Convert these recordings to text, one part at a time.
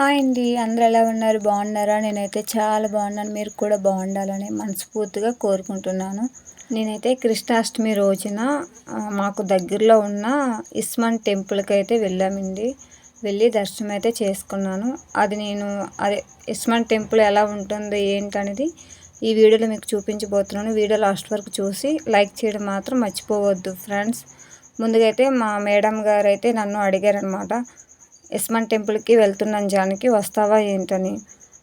Hi అండి. అందరు ఎలా ఉన్నారు? బాగున్నారా? నేనైతే చాలా బాగున్నాను. మీరు కూడా బాగుండాలని మనస్ఫూర్తిగా కోరుకుంటున్నాను. నేనైతే కృష్ణాష్టమి రోజున మాకు దగ్గరలో ఉన్న ఇస్మాన్ టెంపుల్కి అయితే వెళ్ళామండి. వెళ్ళి దర్శనం అయితే చేసుకున్నాను. అది నేను అదే ఇస్మాన్ టెంపుల్ ఎలా ఉంటుంది ఏంటనేది ఈ వీడియోలో మీకు చూపించబోతున్నాను. వీడియో లాస్ట్ వరకు చూసి లైక్ చేయడం మాత్రం మర్చిపోవద్దు ఫ్రెండ్స్. ముందుగా అయితే మా మేడం గారు అయితే నన్ను అడిగారనమాట ఇస్మాన్ టెంపుల్కి వెళ్తున్నాను జానికి వస్తావా ఏంటని.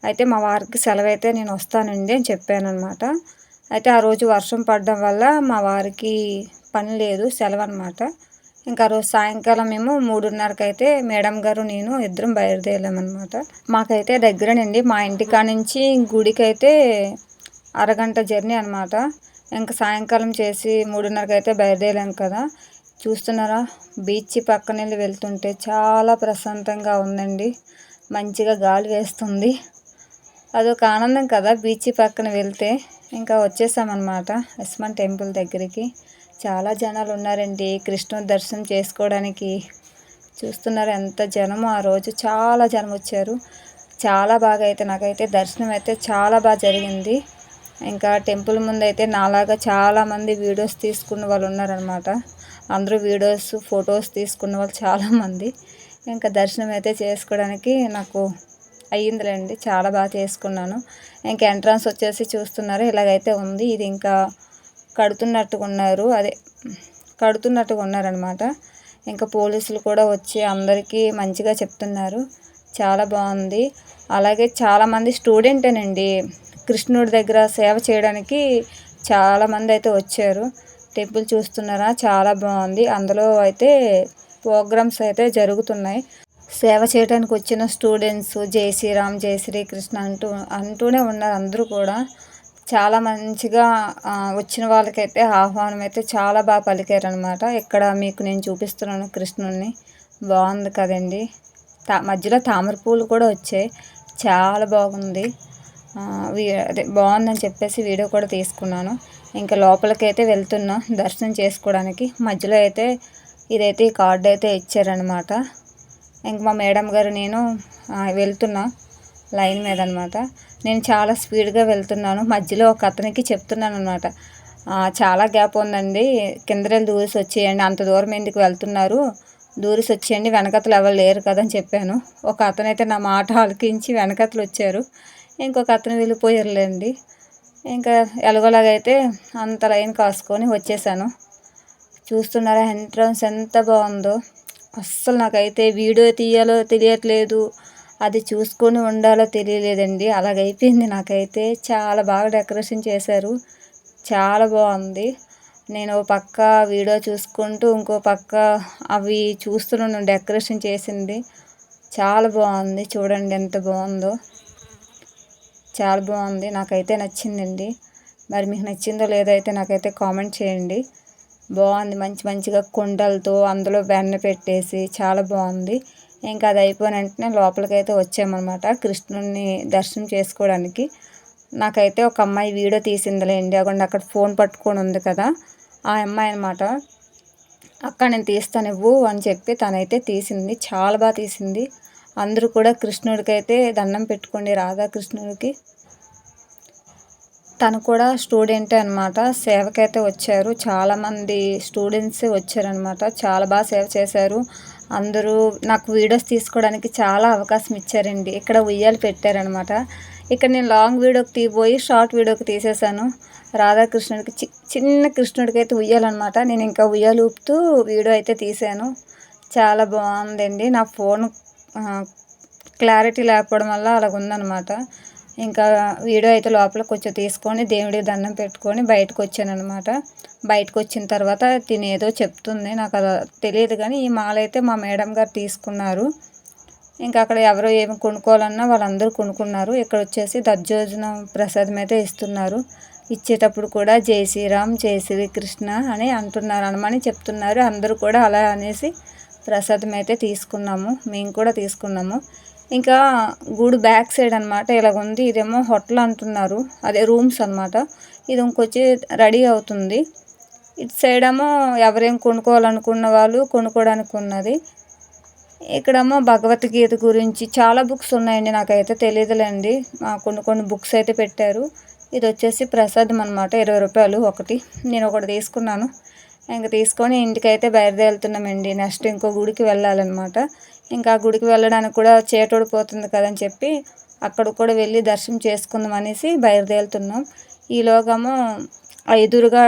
అయితే మా వారికి సెలవు అయితే నేను వస్తానండి అని చెప్పాను అనమాట అయితే ఆ రోజు వర్షం పడడం వల్ల మా వారికి పని లేదు సెలవు అనమాట ఇంకా రోజు సాయంకాలం మేము మూడున్నరకు అయితే మేడం గారు నేను ఇద్దరం బయలుదేరామన్నమాట. మాకైతే దగ్గరనండి. మా ఇంటికా నుంచి గుడికి అయితే అరగంట జర్నీ అనమాట ఇంకా సాయంకాలం చేసి మూడున్నరకు అయితే బయలుదేరాం కదా. చూస్తున్నారా? బీచ్ పక్కన వెళ్ళి వెళ్తుంటే చాలా ప్రశాంతంగా ఉందండి. మంచిగా గాలి వేస్తుంది. అదొక ఆనందం కదా బీచ్ పక్కన వెళ్తే. ఇంకా వచ్చేసామన్నమాట ఇస్మాన్ టెంపుల్ దగ్గరికి. చాలా జనాలు ఉన్నారండి కృష్ణుడు దర్శనం చేసుకోవడానికి. చూస్తున్నారు ఎంత జనమో ఆ రోజు. చాలా జనం వచ్చారు. చాలా బాగా అయితే నాకైతే దర్శనం అయితే చాలా బాగా జరిగింది. ఇంకా టెంపుల్ ముందు అయితే నాలాగా చాలామంది వీడియోస్ తీసుకున్న వాళ్ళు ఉన్నారనమాట అందరూ వీడియోస్ ఫొటోస్ తీసుకున్న వాళ్ళు చాలామంది. ఇంకా దర్శనం అయితే చేసుకోవడానికి నాకు అయ్యిందిలేండి. చాలా బాగా చేసుకున్నాను. ఇంకా ఎంట్రన్స్ వచ్చేసి చూస్తున్నారు. ఇలాగైతే ఉంది. ఇది ఇంకా కడుతున్నట్టుగా ఉన్నారు. అదే కడుతున్నట్టుగా ఉన్నారనమాట ఇంకా పోలీసులు కూడా వచ్చి అందరికీ మంచిగా చెప్తున్నారు. చాలా బాగుంది. అలాగే చాలామంది స్టూడెంటేనండి. కృష్ణుడి దగ్గర సేవ చేయడానికి చాలామంది అయితే వచ్చారు. టెంపుల్ చూస్తున్నారా? చాలా బాగుంది. అందులో అయితే ప్రోగ్రామ్స్ అయితే జరుగుతున్నాయి. సేవ చేయడానికి వచ్చిన స్టూడెంట్స్ జై శ్రీరామ్ జై శ్రీకృష్ణ అంటూ అంటూనే ఉన్నారు అందరూ కూడా. చాలా మంచిగా వచ్చిన వాళ్ళకైతే ఆహ్వానం అయితే చాలా బాగా పలికారనమాట ఇక్కడ మీకు నేను చూపిస్తున్నాను కృష్ణుడిని బాగుంది కదండి. తా మధ్యలో తామర పూలు కూడా వచ్చాయి. చాలా బాగుంది. బాగుందని చెప్పేసి వీడియో కూడా తీసుకున్నాను. ఇంకా లోపలికి అయితే వెళ్తున్నా దర్శనం చేసుకోవడానికి. మధ్యలో అయితే ఇదైతే ఈ కార్డు అయితే ఇచ్చారనమాట ఇంక మా మేడం గారు నేను వెళ్తున్నా లైన్ మీద అనమాట నేను చాలా స్పీడ్గా వెళ్తున్నాను. మధ్యలో ఒక అతనికి చెప్తున్నాను అనమాట చాలా గ్యాప్ ఉందండి. కిందరెళ్ళి దూసి వచ్చేయండి. అంత దూరం ఎందుకు వెళ్తున్నారు? దూరిసి వచ్చేయండి వెనకతలు ఎవరు లేరు కదా అని చెప్పాను. ఒక అతనైతే నా మాట ఆలకించి వెనకతలు వచ్చారు ఇంకొక అతను వెళ్ళిపోయారులేండి. ఇంకా ఎలాగోలాగైతే అంత లైన్ కాసుకొని వచ్చేసాను. చూస్తున్నారా ఎంట్రన్స్ ఎంత బాగుందో. అస్సలు నాకైతే వీడియో తీయాలో తెలియట్లేదు. అది చూసుకొని ఉండాలో తెలియలేదండి. అలాగైపోయింది నాకైతే. చాలా బాగా డెకరేషన్ చేశారు. చాలా బాగుంది. నేను పక్క వీడియో చూసుకుంటూ ఇంకో పక్క అవి చూస్తున్నాను డెకరేషన్ చేసింది. చాలా బాగుంది. చూడండి ఎంత బాగుందో. చాలా బాగుంది. నాకైతే నచ్చిందండి. మరి మీకు నచ్చిందో లేదో అయితే నాకైతే కామెంట్ చేయండి. బాగుంది. మంచి మంచిగా కుండలతో అందులో వెన్న పెట్టేసి చాలా బాగుంది. ఇంకా అది అయిపోయిన వెంటనే లోపలికి అయితే వచ్చామన్నమాట. కృష్ణుడిని దర్శనం చేసుకోవడానికి. నాకైతే ఒక అమ్మాయి వీడియో తీసిందిలేండి అక్కడ అక్కడ ఫోన్ పట్టుకొని ఉంది కదా. ఆ అమ్మాయి అనమాట అక్కడ నేను తీస్తాను ఇవ్వు అని చెప్పి తనైతే తీసింది. చాలా బాగా తీసింది. అందరూ కూడా కృష్ణుడికి అయితే దండం పెట్టుకోండి రాధాకృష్ణుడికి తను కూడా స్టూడెంటే అనమాట సేవకైతే వచ్చారు. చాలామంది స్టూడెంట్స్ వచ్చారనమాట చాలా బాగా సేవ చేశారు. అందరూ నాకు వీడియోస్ తీసుకోవడానికి చాలా అవకాశం ఇచ్చారండి. ఇక్కడ ఉయ్యాలు పెట్టారనమాట ఇక్కడ నేను లాంగ్ వీడియోకి తీపోయి షార్ట్ వీడియోకి తీసేశాను రాధాకృష్ణుడికి చి చిన్న కృష్ణుడికి అయితే ఉయ్యాలన్నమాట. నేను ఇంకా ఉయ్యాలు ఊపుతూ వీడియో అయితే తీసాను. చాలా బాగుందండి. నా ఫోన్ క్లారిటీ లేకపోవడం వల్ల అలాగ ఉందన్నమాట ఇంకా వీడియో అయితే లోపల కొంచెం తీసుకొని దేవుడికి దండం పెట్టుకొని బయటకు వచ్చాను అనమాట బయటకు వచ్చిన తర్వాత తినేదో చెప్తుంది. నాకు అది తెలియదు కానీ ఈ మాల అయితే మా మేడం గారు తీసుకున్నారు. ఇంకా అక్కడ ఎవరు ఏమి కొనుక్కోవాలన్నా వాళ్ళందరూ కొనుక్కున్నారు. ఇక్కడ వచ్చేసి దర్జోజనం ప్రసాదం అయితే ఇస్తున్నారు. ఇచ్చేటప్పుడు కూడా జై శ్రీరామ్ జై శ్రీకృష్ణ అని అంటున్నారు అనమని చెప్తున్నారు. అందరూ కూడా అలా అనేసి ప్రసాదం అయితే తీసుకున్నాము. మేము కూడా తీసుకున్నాము. ఇంకా గుడి బ్యాక్ సైడ్ అనమాట ఇలాగ ఉంది ఇదేమో హోటల్ అంటున్నారు. అదే రూమ్స్ అనమాట. ఇది ఇంకొచ్చి రెడీ అవుతుంది. ఇటు సైడ్ ఏమో ఎవరేం కొనుక్కోవాలనుకున్న వాళ్ళు కొనుక్కోవడానికి ఉన్నది. ఇక్కడేమో భగవద్గీత గురించి? చాలా బుక్స్ ఉన్నాయండి నాకైతే తెలియదులేండి కొన్ని కొన్ని బుక్స్ అయితే పెట్టారు. ఇది వచ్చేసి ప్రసాదం అనమాట ఇరవై రూపాయలు ఒకటి. నేను ఒకటి తీసుకున్నాను. ఇంకా తీసుకొని ఇంటికైతే బయలుదేరుతున్నామండి. నెక్స్ట్ ఇంకో గుడికి వెళ్ళాలన్నమాట. ఇంకా ఆ గుడికి వెళ్ళడానికి కూడా చేటోడిపోతుంది కదని చెప్పి అక్కడ కూడా వెళ్ళి దర్శనం చేసుకుందాం అనేసి బయలుదేరుతున్నాం. ఈలోగేమో ఎదురుగా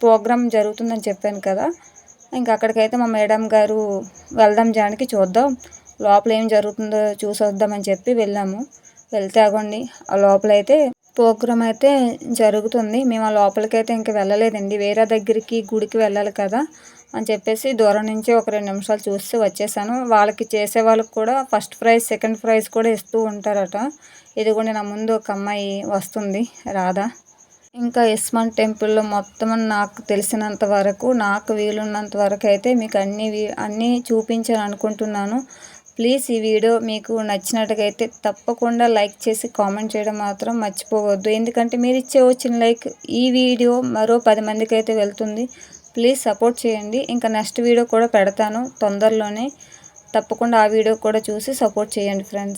ప్రోగ్రాం జరుగుతుందని చెప్పాను కదా. ఇంకా అక్కడికైతే మా మేడం గారు వెళ్దాం జానికి చూద్దాం. లోపల ఏం జరుగుతుందో చూసి వద్దామని చెప్పి వెళ్ళాము. వెళ్తే అగోండి ఆ లోపలైతే ప్రోగ్రామ్ అయితే జరుగుతుంది. మేము ఆ లోపలికైతే ఇంక వెళ్ళలేదండి. వేరే దగ్గరికి గుడికి వెళ్ళాలి కదా అని చెప్పేసి దూరం నుంచి ఒక రెండు నిమిషాలు చూసి వచ్చేసాను. వాళ్ళకి చేసే వాళ్ళకి కూడా ఫస్ట్ ప్రైజ్ సెకండ్ ప్రైజ్ కూడా ఇస్తూ ఉంటారట. ఇది కూడా నా ముందు ఒక అమ్మాయి వస్తుంది రాధా. ఇంకా ఇస్మాన్ టెంపుల్లో మొత్తం నాకు తెలిసినంత వరకు నాకు వీలున్నంత వరకు అయితే మీకు అన్ని వీ- అన్నీ చూపించాలని అనుకుంటున్నాను. ప్లీజ్ ఈ వీడియో మీకు నచ్చినట్టుగా అయితే తప్పకుండా లైక్ చేసి కామెంట్ చేయడం మాత్రం మర్చిపోవద్దు. ఎందుకంటే మీరు ఇచ్చే వచ్చిన లైక్ ఈ వీడియో మరో పది మందికి అయితే వెళ్తుంది. ప్లీజ్ సపోర్ట్ చేయండి. ఇంకా నెక్స్ట్ వీడియో కూడా పెడతాను తొందరలోనే. తప్పకుండా ఆ వీడియో కూడా చూసి సపోర్ట్ చేయండి ఫ్రెండ్స్.